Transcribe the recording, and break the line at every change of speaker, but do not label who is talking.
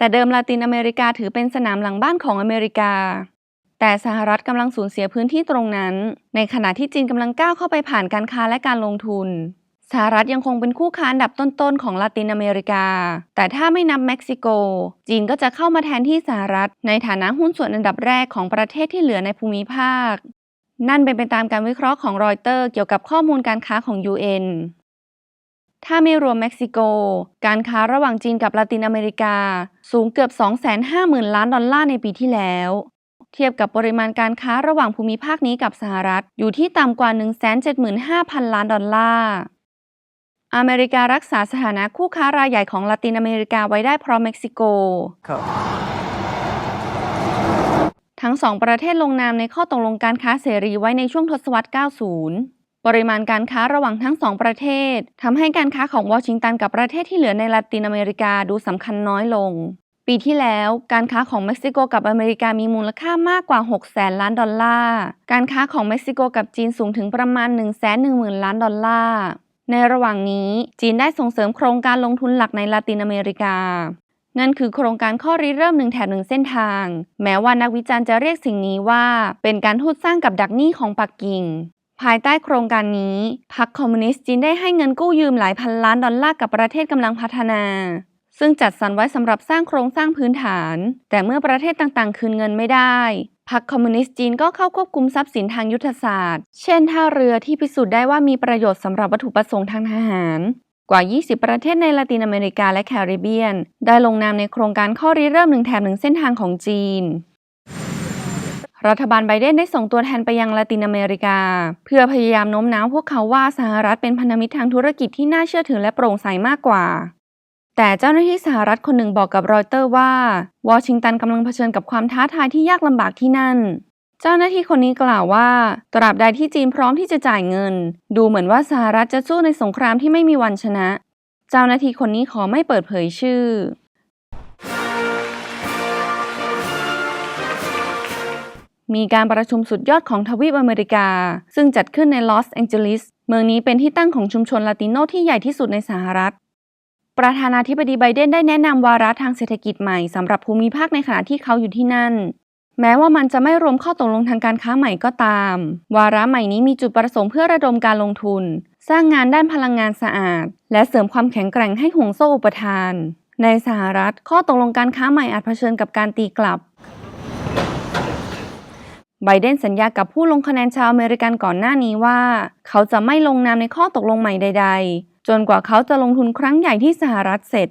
แต่เดิมลาตินอเมริกาถือเป็นสนามหลังบ้านของอเมริกา แต่สหรัฐกำลังสูญเสียพื้นที่ตรงนั้น ในขณะที่จีนกำลังก้าวเข้าไปผ่านการค้าและการลงทุน สหรัฐยังคงเป็นคู่ค้าอันดับต้นๆของลาตินอเมริกา แต่ถ้าไม่นับเม็กซิโก จีนก็จะเข้ามาแทนที่สหรัฐ ในฐานะหุ้นส่วนอันดับแรกของประเทศที่เหลือในภูมิภาค นั่นเป็นไปตามการวิเคราะห์ของรอยเตอร์เกี่ยวกับข้อมูลการค้าของ UN ถ้าไม่รวมเม็กซิโก การค้าระหว่างจีนกับลาตินอเมริกา สูงเกือบ 250,000 ล้านดอลลาร์ในปีที่แล้ว เทียบกับปริมาณการค้าระหว่างภูมิภาคนี้กับสหรัฐ อยู่ที่ต่ำกว่า 175,000 ล้านดอลลาร์ อเมริการักษาสถานะคู่ค้ารายใหญ่ของลาตินอเมริกาไว้ได้เพราะเม็กซิโก
ครับ
ทั้งสองประเทศลงนามในข้อตกลงการค้าเสรีไว้ในช่วงทศวรรษ 90 ปริมาณการค้าระหว่างทั้งสองประเทศทำให้การค้าของวอชิงตันกับประเทศที่เหลือในลาตินอเมริกาดูสำคัญน้อยลง ปีที่แล้วการค้าของเม็กซิโกกับอเมริกามีมูลค่ามากกว่า6แสนล้านดอลลาร์ การค้าของเม็กซิโกกับจีนสูงถึงประมาณ 1 1 0 0 0 0 ล้านดอลลาร์ ในระหว่างนี้จีนได้ส่งเสริมโครงการลงทุนหลักในลาตินอเมริกานั่นคือโครงการข้อริเริ่มหนึ่งแถบหนึ่งเส้นทาง แม้ว่านักวิจารณ์จะเรียกสิ่งนี้ว่า เป็นการทูตสร้างกับดักหนี้ของปักกิ่ง ภายใต้โครงการนี้ พรรคคอมมิวนิสต์จีนได้ให้เงินกู้ยืมหลายพันล้านดอลลาร์กับประเทศกำลังพัฒนา ซึ่งจัดสรรไว้สำหรับสร้างโครงสร้างพื้นฐาน แต่เมื่อประเทศต่างๆ คืนเงินไม่ได้พรรคคอมมิวนิสต์จีนก็เข้าควบคุมทรัพย์สินทางยุทธศาสตร์ เช่นท่าเรือที่พิสูจน์ได้ว่ามีประโยชน์สำหรับวัตถุประสงค์ทางทหาร กว่า 20 ประเทศในลาตินอเมริกาและแคริบเบียน ได้ลงนามในโครงการข้อริเริ่มหนึ่งแถบหนึ่งเส้นทางของจีน รัฐบาลไบเดนได้ส่งตัวแทนไปยังลาตินอเมริกา เพื่อพยายามโน้มน้าวพวกเขาว่าสหรัฐเป็นพันธมิตรทางธุรกิจที่น่าเชื่อถือและโปร่งใสมากกว่า แต่เจ้าหน้าที่สหรัฐคนหนึ่งบอกกับรอยเตอร์ว่า วอชิงตันกำลังเผชิญกับความท้าทายที่ยากลำบากที่นั่น เจ้าหน้าที่คนนี้กล่าวว่า ตราบใดที่จีนพร้อมที่จะจ่ายเงิน ดูเหมือนว่าสหรัฐจะสู้ในสงครามที่ไม่มีวันชนะ เจ้าหน้าที่คนนี้ขอไม่เปิดเผยชื่อ มีการประชุมสุดยอดของทวีปอเมริกา ซึ่งจัดขึ้นในลอสแองเจลิส เมืองนี้เป็นที่ตั้งของชุมชนลาติโนที่ใหญ่ที่สุดในสหรัฐ ประธานาธิบดีไบเดนได้แนะนำวาระทางเศรษฐกิจใหม่สำหรับภูมิภาคในขณะที่เขาอยู่ที่นั่น แม้ว่ามันจะไม่รวมข้อตกลงทางการค้าใหม่ก็ตาม วาระใหม่นี้มีจุดประสงค์เพื่อระดมการลงทุน สร้างงานด้านพลังงานสะอาด และเสริมความแข็งแกร่งให้ห่วงโซ่อุปทาน ในสหรัฐ ข้อตกลงการค้าใหม่อาจเผชิญกับการตีกลับ ไบเดนสัญญากับผู้ลงคะแนนชาวอเมริกันก่อนหน้านี้ว่า เขาจะไม่ลงนามในข้อตกลงใหม่ใด ๆ จนกว่าเขาจะลงทุนครั้งใหญ่ที่สหรัฐเสร็จ